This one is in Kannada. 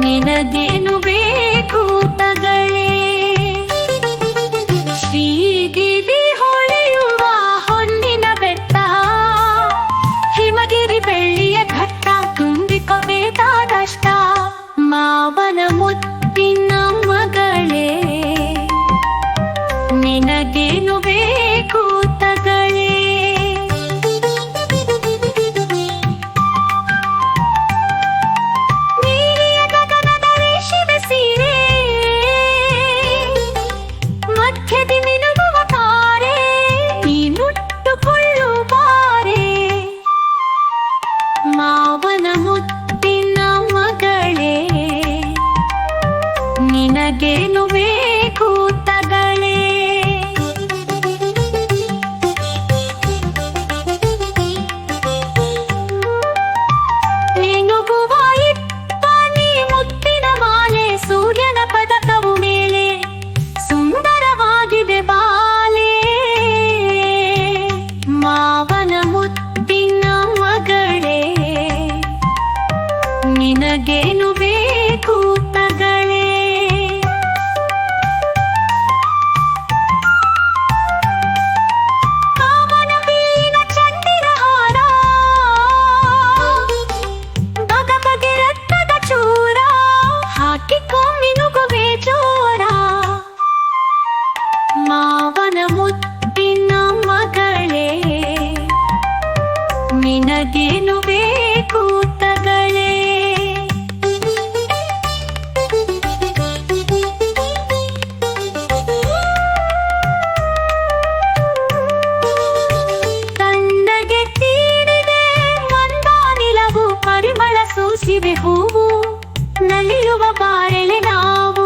ನೆನದೇನು ಬೇಕು ತಗಳೇ? ಗೆಲುವೆ ಕೂತಗಳೇ ನುಗುವ ಇಪ್ಪನಿ ಮುತ್ತಿನ ಮಾಲೆ ಸೂರ್ಯನ ಪದಕವು ಮೇಲೆ ಸುಂದರವಾಗಿದೆ ಬಾಲೆ. ಮಾವನ ಮುತ್ತಿನ ಮಗಳೇ, ನಿನಗೇನು ಬೇಕು ಹೂವು ನಲಿಯುವ ಬಾರೆಳೆ ನಾವು.